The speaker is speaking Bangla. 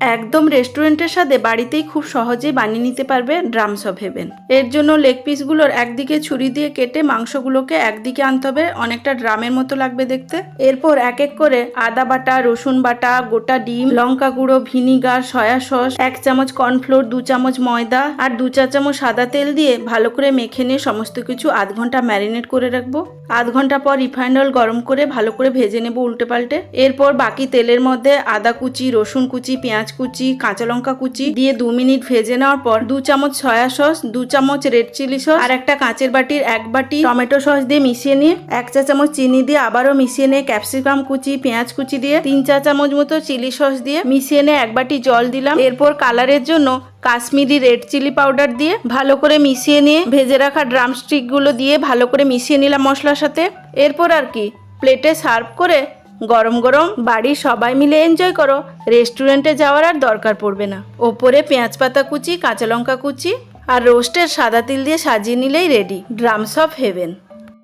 একদম রেস্টুরেন্টের সাথে বাড়িতেই খুব সহজেই বানিয়ে নিতে পারবে ড্রামস অফ হেভেন এর জন্য লেগ পিসগুলোর একদিকে ছুরি দিয়ে কেটে মাংসগুলোকে একদিকে আনতে হবে, অনেকটা ড্রামের মতো লাগবে দেখতে। এরপর এক এক করে আদা বাটা, রসুন বাটা, গোটা ডিম, লঙ্কা গুঁড়ো, ভিনিগার, সয়া সস, এক চামচ কর্নফ্লোর দু চামচ ময়দা আর দু চা চামচ সাদা তেল দিয়ে ভালো করে মেখে নিয়ে সমস্ত কিছু আধ ঘণ্টা ম্যারিনেট করে রাখব। আধ ঘণ্টা পর রিফাইন্ড অয়েল গরম করে ভালো করে ভেজে নেব উল্টে পাল্টে। এরপর বাকি তেলের মধ্যে আদা কুচি, রসুন কুচি, পেঁয়াজ কুচি, কাঁচা লঙ্কা কুচি দিয়ে দু মিনিট ভেজে নেওয়ার পর দু চামচ সয়া সস, দু চামচ রেড চিলি সস আর একটা কাঁচের বাটির এক বাটি টমেটো সস দিয়ে মিশিয়ে নিয়ে এক চা চামচ চিনি দিয়ে আবারও মিশিয়ে নিয়ে ক্যাপসিকাম কুচি, পেঁয়াজ কুচি দিয়ে তিন চা চামচ মতো চিলি সস দিয়ে মিশিয়ে নিয়ে এক বাটি জল দিলাম। এরপর কালারের জন্য কাশ্মীরি রেড চিলি পাউডার দিয়ে ভালো করে মিশিয়ে নিয়ে ভেজে রাখা ড্রামস্টিকগুলো দিয়ে ভালো করে মিশিয়ে নিলাম মশলার সাথে। এরপর আর কি প্লেটে সার্ভ করে গরম গরম বাড়ির সবাই মিলে এনজয় করো। রেস্টুরেন্টে যাওয়ার আর দরকার পড়বে না। ওপরে পেঁয়াজ পাতা কুচি, কাঁচা লঙ্কা কুচি আর রোস্টের সাদা তিল দিয়ে সাজিয়ে নিলেই রেডি ড্রামস অফ হেভেন